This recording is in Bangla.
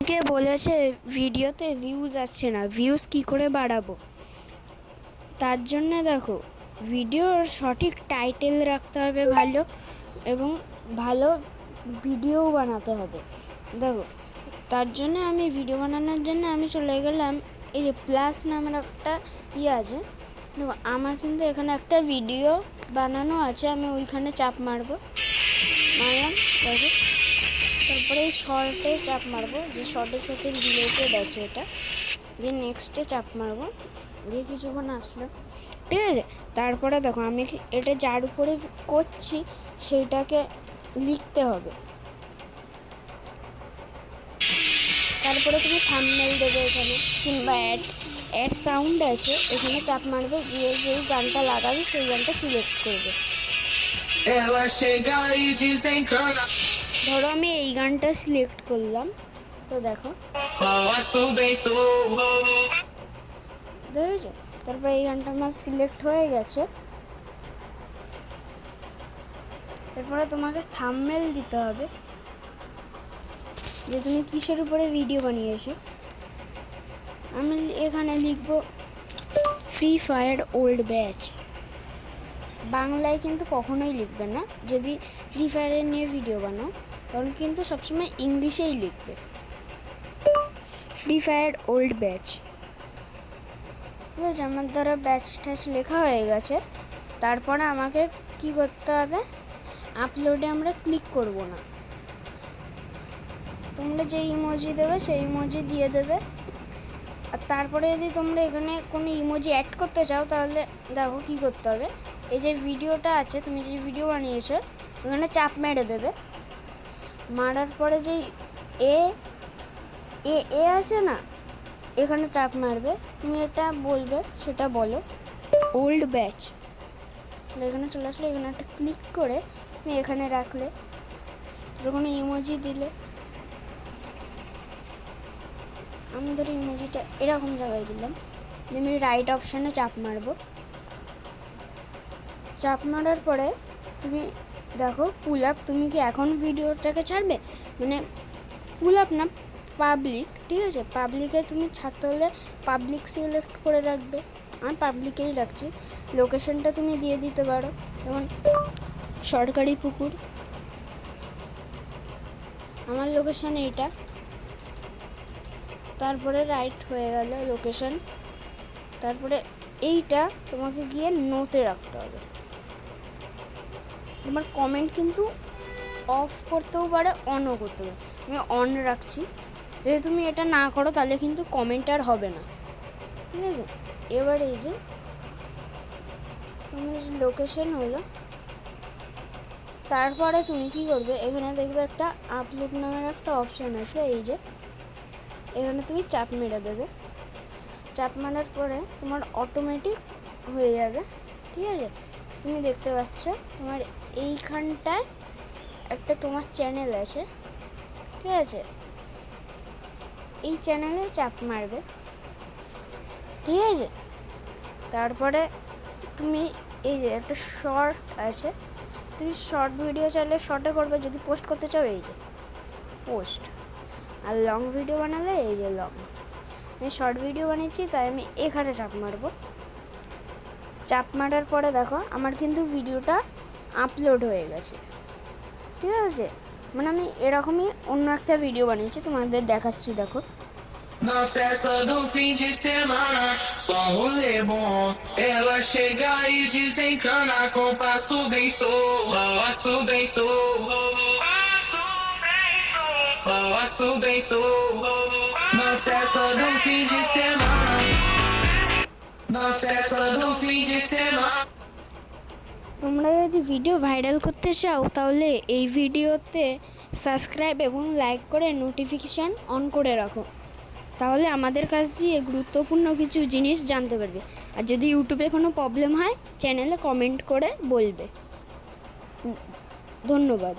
কে বলেছে, ভিডিওতে ভিউজ আসছে না ভিউজ কি করে বাড়াবো? তার জন্য দেখো ভিডিওর সঠিক টাইটেল রাখতে হবে ভালো এবং ভালো ভিডিও বানাতে হবে। দেখো, তার জন্য আমি ভিডিও বানানোর জন্য আমি চলে গেলাম। এই যে প্লাস নামের একটা ইয়ে আছে। দেখো, আমার কিন্তু এখানে একটা ভিডিও বানানো আছে, আমি ওইখানে চাপ মারবো। মারলাম দেখো। তারপরে এই শর্টে চাপ মারবো। যে শর্টের সাথে রিলেটেড আছে এটা। দিয়ে নেক্সটে চাপ মারবো। দিয়ে কিছুক্ষণ আসলো। ঠিক আছে? তারপরে দেখো, আমি এটা যার উপরে করছি, সেইটাকে লিখতে হবে। তারপরে তুমি থাম্বনেল দেবে এখানে। কিংবা অ্যাড অ্যাড সাউন্ড আছে, এখানে চাপ মারবে। গিয়ে যেই গানটা লাগাবে, সেই গানটা সিলেক্ট করবে। ধরো আমি এই গানটা সিলেক্ট করলাম, তো দেখো। sou তারপর এই গানটা আমার সিলেক্ট হয়ে গেছে। এরপরে তোমাকে থামমেল দিতে হবে, যে তুমি কিসের উপরে ভিডিও বানিয়েছো। আমি এখানে লিখব ফ্রি ফায়ার ওল্ড ব্যাচ বাংলায় কিন্তু কখনোই লিখবে না। যদি ফ্রি ফায়ারের নিয়ে ভিডিও বানাও তখন কিন্তু সবসময় ইংলিশেই লিখবে। ফ্রি ফায়ার ওল্ড ব্যাচ ঠিক আছে, আমার দ্বারা ব্যাচ ট্যাচ লেখা হয়ে গেছে। তারপরে আমাকে কি করতে হবে? আপলোডে আমরা ক্লিক করব না। তোমরা যে ইমোজি দেবে, সেই ইমোজি দিয়ে দেবে। আর তারপরে যদি তোমরা এখানে কোনো ইমোজি অ্যাড করতে চাও, তাহলে দেখো কি করতে হবে। এই যে ভিডিওটা আছে, তুমি যে ভিডিও বানিয়েছো, ওখানে চাপ মেরে দেবে। মারার পরে যে এ এ এ আছে না, এখানে চাপ মারবে। তুমি এটা বলবে, সেটা বলো। ওল্ড ব্যাচ এখানে চলে আসলে, এখানে একটা ক্লিক করে তুমি এখানে রাখলে। যখন ইমোজি দিলে। আমি ধরো ইমোজিটা এরকম জায়গায় দিলাম। আমি রাইট অপশানে চাপ মারবো। চাপ মারার পরে তুমি দেখো পুল আপ তুমি কি এখন ভিডিওটাকে ছাড়বে? মানে পুল আপ না পাবলিক ঠিক আছে? পাবলিকে তুমি ছাড়তে হলে পাবলিক সিলেক্ট করে রাখবে। আমি পাবলিকেই রাখছি। লোকেশনটা তুমি দিয়ে দিতে পারো। যেমন সরকারি পুকুর। আমার লোকেশন এইটা। তারপরে রাইট হয়ে গেল লোকেশন তারপরে এইটা তোমাকে গিয়ে নোতে রাখতে হবে। তোমার কমেন্ট কিন্তু অফ করতেও পারে অনও করতে পারে। আমি অন রাখছি। যদি তুমি এটা না করো, তাহলে কিন্তু কমেন্ট আর হবে না। ঠিক আছে? এবার এই যে, তোমার লোকেশন হলো, তারপরে তুমি কি করবে? এখানে দেখবে একটা আপলোড নামের একটা অপশান আছে, এই যে। এখানে তুমি চাপ মেরে দেবে। চাপ মারার পরে তোমার অটোমেটিক হয়ে যাবে। ঠিক আছে? তুমি দেখতে পাচ্ছ, তোমার এইখানটায় একটা তোমার চ্যানেল আছে, ঠিক আছে? এই চ্যানেলে চাপ মারবে, ঠিক আছে? তারপরে তুমি এই যে একটা শর্ট আছে, তুমি শর্ট ভিডিও চাইলে শর্টে করবে, যদি পোস্ট করতে চাও, এই যে পোস্ট আর লং ভিডিও বানালে এই যে লং আমি শর্ট ভিডিও বানিয়েছি, তাই আমি এখানে চাপ মারবো। চাপ মারার পরে দেখো, আমার কিন্তু ভিডিওটা আপলোড হয়ে গেছে। ঠিক আছে? মানে আমি এরকমই অন্য একটা ভিডিও বানিয়েছি, তোমাদের দেখাচ্ছি, দেখো। Na festa do fim de semana Só um rolê তোমরা যদি ভিডিও ভাইরাল করতে চাও, তাহলে এই ভিডিওতে সাবস্ক্রাইব এবং লাইক করে নোটিফিকেশান অন করে রাখো। তাহলে আমাদের কাছ দিয়ে গুরুত্বপূর্ণ কিছু জিনিস জানতে পারবে। আর যদি ইউটিউবে কোনো প্রবলেম হয় চ্যানেলে কমেন্ট করে বলবে। ধন্যবাদ।